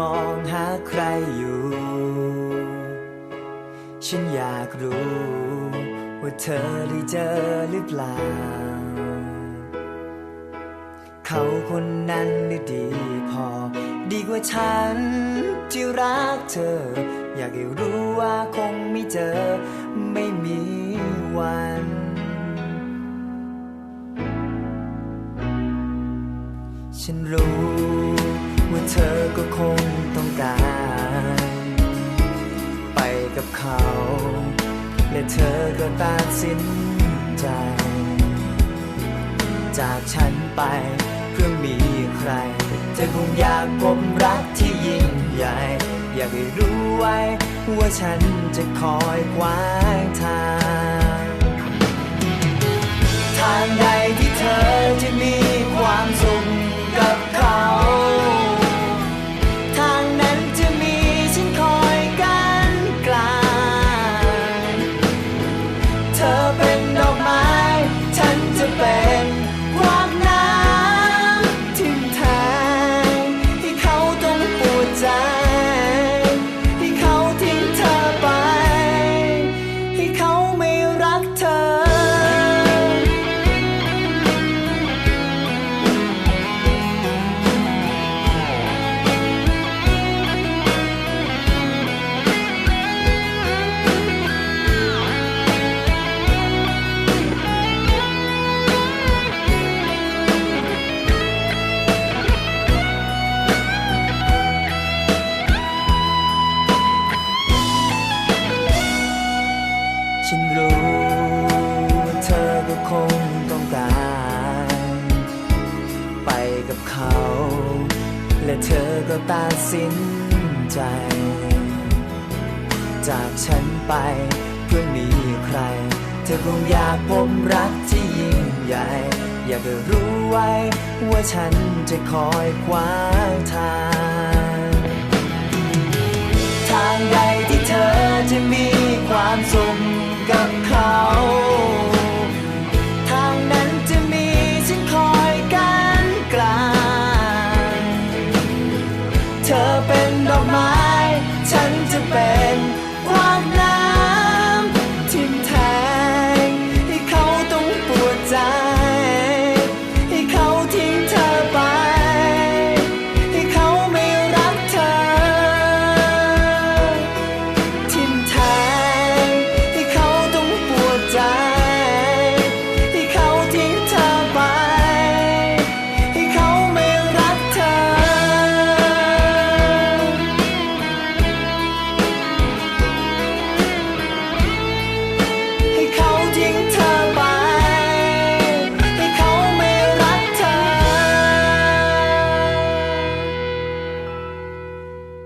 มองหาใครอยู่ ฉันอยากรู้ ว่าเธอได้เจอหรือเปล่า เขาคนนั้นได้ดีพอ ดีกว่าฉันที่รักเธอ อยากให้รู้ว่าคงไม่เจอ ไม่มีวันฉันรู้ คงต้องการ ไปกับเขา และเธอก็ตัดสินใจ จากฉันไปเพื่อมีใคร เธอคงอยากพบรักที่ยิ่งใหญ่ อยากให้รู้ไว้ว่าฉันจะคอยขวา คงต้องการ ไปกับเขา และเธอก็ตัดสินใจ จากฉันไปเพื่อมีใคร เธอคงอยากพบรักที่ยิ่งใหญ่ อยากให้รู้ไว้ว่าฉันจะคอยขวางทา เธอเป็นดอกไม้